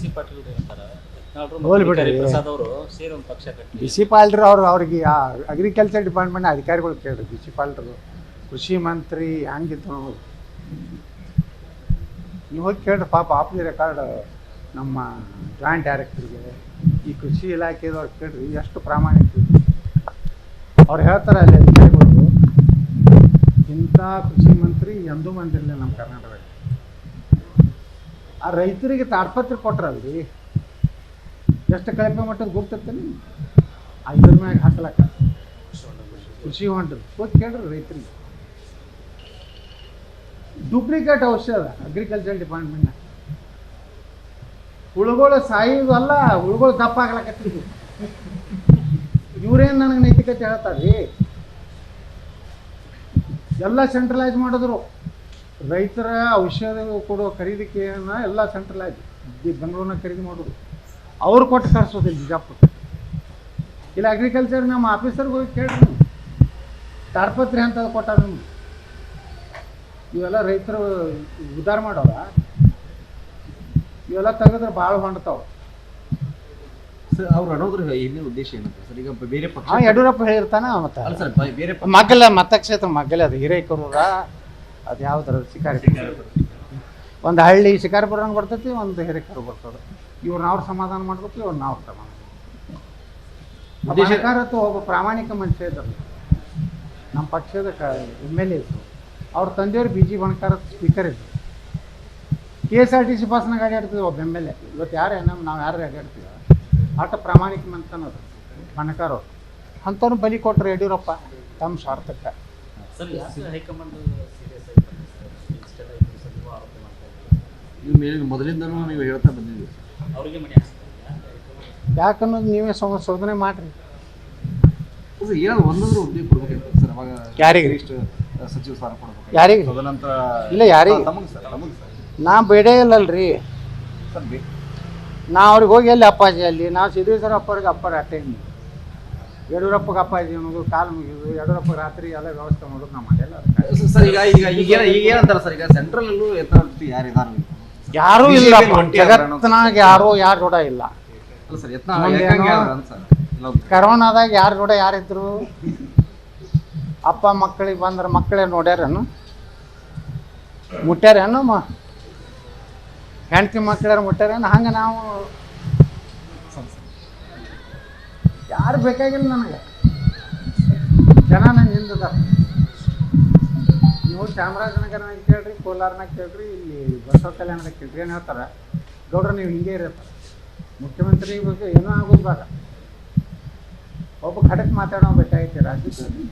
C Patil ಹೇಳ್ತಾರ ಪ್ರಸಾದ್ ಅವರು ಸೇರಿ ಒಂದು ಪಕ್ಷ ಕಟ್ಟಿ. ಬಿ ಸಿ ಪಾಲ್ರು ಅವ್ರು ಅವ್ರಿಗೆ ಅಗ್ರಿಕಲ್ಚರ್ ಡಿಪಾರ್ಟ್ಮೆಂಟ್ ಅಧಿಕಾರಿಗಳು ಕೇಳ್ರಿ ಬಿ ಸಿ ಪಾಲ್ರು ಕೃಷಿ ಮಂತ್ರಿ ಹಂಗಿತ್ತು ನೋಡು ನೀವು ಹೋಗಿ ಕೇಳ್ರಿ ಪಾಪ ಆಫ್ ದಿ ರೆಕಾರ್ಡ್ ನಮ್ಮ ಜಾಯಿಂಟ್ ಡೈರೆಕ್ಟರ್ಗೆ ಈ ಕೃಷಿ ಇಲಾಖೆದವ್ರು ಕೇಳ್ರಿ ಎಷ್ಟು ಪ್ರಾಮಾಣಿಕ ಅವ್ರು ಹೇಳ್ತಾರೆ ಅಲ್ಲಿ ಅಧಿಕಾರಿಗಳು ಇಂಥ ಕೃಷಿ ಮಂತ್ರಿ ಎಂದೂ ಬಂದಿರಲಿಲ್ಲ ನಮ್ಮ ಕರ್ನಾಟಕದಲ್ಲಿ. ಆ ರೈತರಿಗೆ ತಾಡ್ಪತ್ರ ಕೊಟ್ರಲ್ರಿ. ಎಷ್ಟು ಕಳಪೆ ಮಟ್ಟದ ಗುರ್ತೈತೇನು ಆ ಇದ್ರ ಮ್ಯಾಗ ಹಾಕ್ಲಕ್ಕ. ಕೃಷಿ ಹೊಂಟದ ಹೋಗಿ ಕೇಳ್ರಿ ರೈತರಿಗೆ. ಡೂಪ್ಲಿಕೇಟ್ ಔಷಧ ಅಗ್ರಿಕಲ್ಚರ್ ಡಿಪಾರ್ಟ್ಮೆಂಟ್ನ ಹುಳುಗಳು ಸಾಯೋದು ಅಲ್ಲ ಹುಳುಗಳು ದಪ್ಪ ಆಗ್ಲಕತ್ತಿದ್ವು ಇವ್ರೇನು ನನಗೆ ನೈತಿಕತೆ ಹೇಳ್ತಾರೆ ಎಲ್ಲ ಸೆಂಟ್ರಲೈಸ್ ಮಾಡಿದ್ರು. ರೈತರ ಔಷಧ ಕೊಡೋ ಖರೀದಿಕೆಯನ್ನ ಎಲ್ಲ ಸೆಂಟ್ರಲ್ ಆಗಿ ಬೆಂಗಳೂರಿನ ಖರೀದಿ ಮಾಡೋದು. ಅವ್ರು ಕೊಟ್ಟು ಕಳ್ಸೋದಿಲ್ಲ ಬಿಜಾಪುರ. ಇಲ್ಲ ಅಗ್ರಿಕಲ್ಚರ್ ನಮ್ಮ ಆಫೀಸರ್ಗೆ ಹೋಗಿ ಕೇಳ್ರಿ ತಾಡ್ಪತ್ರಿ ಅಂತ ಕೊಟ್ಟಾರ ನಿಮ್ಗೆ. ಇವೆಲ್ಲ ರೈತರು ಉದ್ಧಾರ ಮಾಡೋರ. ಇವೆಲ್ಲ ತೆಗೆದ್ರೆ ಭಾಳ ಹೊಂಡ್ತಾವ. ಸರ್ ಅವ್ರು ಅನ್ನೋದ್ರ ಏನೇ ಉದ್ದೇಶ ಏನಂತ ಸರ್? ಈಗ ಬೇರೆ ಪಕ್ಷ ಹಾಂ ಯಡಿಯೂರಪ್ಪ ಹೇಳಿರ್ತಾನ ಮತ್ತೆ. ಮಗ್ಗಲ ಮತಕ್ಷೇತ್ರ ಮಗ್ಗಲ ಅದು ಹಿರೇಕರೂರ. ಅದು ಯಾವ್ದಾರ ಶಿಕಾರಿಪುರ ಒಂದು ಹಳ್ಳಿ ಶಿಕಾರಿಪುರಂಗೆ ಬರ್ತೈತಿ ಒಂದು ಹಿರೇಕರು ಬರ್ತದೆ. ಇವ್ರನ್ನ ಅವ್ರು ಸಮಾಧಾನ ಮಾಡ್ಬೇಕು ಇವ್ರನ್ನ ಅವ್ರು ಸಮಾಧಾನ ಉದ್ದೇಶ ಒಬ್ಬ ಪ್ರಾಮಾಣಿಕ ಮನುಷ್ಯ ಇದ್ದಾರೆ ನಮ್ಮ ಪಕ್ಷದ ಕ ಎಂ ಎಲ್ ಎ ಇದ್ರು. ಅವ್ರ ತಂದೆಯವರು ಬಿ ಜಿ ಬಣಕಾರ ಸ್ಪೀಕರ್ ಇದ್ರು. K S R T C ಬಸ್ನಾಗ ಅಡ್ಡಾಡ್ತೀವಿ ಒಬ್ಬ ಎಂ ಎಲ್ ಎ. ಇವತ್ತು ಯಾರು ನಮ್ಮ ನಾವು ಯಾರು ಅಡ್ಡಾಡ್ತೀವಿ ಆಟ ಪ್ರಾಮಾಣಿಕ ಮಂತನದು ಬಣಕಾರ ಅವರು. ಅಂಥವ್ರು ಬಲಿ ಕೊಟ್ರು ಯಡಿಯೂರಪ್ಪ ತಮ್ಮ ಸ್ವಾರ್ಥಕ್ಕೆ ಸರ್ ಯಾಕೆ ಹೈಕಮಾಂಡ್ ಸೀರಿಯಸ್ ಆಗಿ ಇಷ್ಟೆಲ್ಲ ಇದ್ರು ಸರ್ ನೀವು ಆರೋಪ ಮಾಡ್ತಾ ಇದ್ದೀರಿ ನೀವು ಮೇಲೆ ಮೊದಲಿಂದನೂ ನೀವು ಹೇಳ್ತಾ ಬಂದಿದ್ದೀವಿ ಯಾಕನ್ನೋದು ನೀವೇ ಸಂ ಶೋಧನೆ ಮಾಡಿರಿ. ಸರ್ ಏನಾದ್ರು ಒಂದಾದ್ರೂ ಹುದ್ದೆ ಕೊಡ್ಬೇಕಿತ್ತು ಸರ್ ಅವಾಗ ಯಾರಿಗೆ? ಇಷ್ಟು ಸಚಿವ ಸ್ಥಾನ ಕೊಡ್ಬೇಕು. ಯಾರಿಗೆ? ತದನಂತರ ಇಲ್ಲ, ಯಾರಿಗೆ? ತಮಗೆ ಸರ್ ತಮಗೆ ಸರ್. ನಾ ಬೇಡೇ ಇಲ್ಲಲ್ರಿ ಸರ್ ಬೇ. ನಾ ಅವ್ರಿಗೆ ಹೋಗಿ ಎಲ್ಲಿ ಅಪ್ಪಾಜಿ ಅಲ್ಲಿ ನಾವು ಸಿದ್ದೇಶ್ವರ ಅಪ್ಪರಿಗೆ ಅಪ್ಪರ ಅಟೆಂಡ್ ಯಡಿಯೂರಪ್ಪಗೆ ಅಪ್ಪಾಜಿ ಅನ್ನೋದು ಕಾಲು ಮುಗಿಯೋದು ಯಡಿಯೂರಪ್ಪ ರಾತ್ರಿ ಎಲ್ಲ ವ್ಯವಸ್ಥೆ ಮಾಡೋದು ನಾವು ಮಾಡಿಲ್ಲ ಸರ್ ಈಗ ಈಗ ಈಗ ಈಗ ಏನಂತಾರ ಸರ್ ಈಗ ಸೆಂಟ್ರಲ್ ಅಲ್ಲೂ ಯತ್ನಾಳ್ ಯಾರು ಇದಾರ ಯಾರೂ ಇಲ್ಲ. ಜಗತ್ತಿನಾಗ ಯಾರು ಯಾರ ಕೂಡ ಇಲ್ಲ. ಕರೋನಾದಾಗ ಯಾರ ಜೋಡ ಯಾರಿದ್ರು ಅಪ್ಪ ಮಕ್ಕಳಿಗೆ ಬಂದ್ರೆ ಮಕ್ಕಳೇ ನೋಡ್ಯಾರೇನು? ಮುಟ್ಟ್ಯಾರೇನು ಮ? ಹೆಂಡತಿ ಮಕ್ಕಳ್ಯಾರ ಮುಟ್ಟ್ಯಾರೇನು ಹಂಗೆ ನಾವು ಯಾರು ಬೇಕಾಗಿಲ್ಲ ನನಗೆ. ಜನ ನನ್ನ ಹಿಂದದ. ನೀವು ಚಾಮರಾಜನಗರನಾಗ ಕೇಳ್ರಿ, ಕೋಲಾರನಾಗ ಕೇಳ್ರಿ, ಇಲ್ಲಿ ಬಸವ ಕಲ್ಯಾಣದಾಗ ಕೇಳ್ರಿ ಏನು ಹೇಳ್ತಾರೆ. ಗೌಡ್ರ, ನೀವು ಹಿಂಗೆ ಇರಪ್ಪ ಮುಖ್ಯಮಂತ್ರಿ ಬಗ್ಗೆ ಏನೂ ಆಗೋದು ಬೇಡ. ಒಬ್ಬ ಖಡಕ್ ಮಾತಾಡೋ ಬೇಕಾಗಿತ್ತು ರಾಜ್ಯದಲ್ಲಿ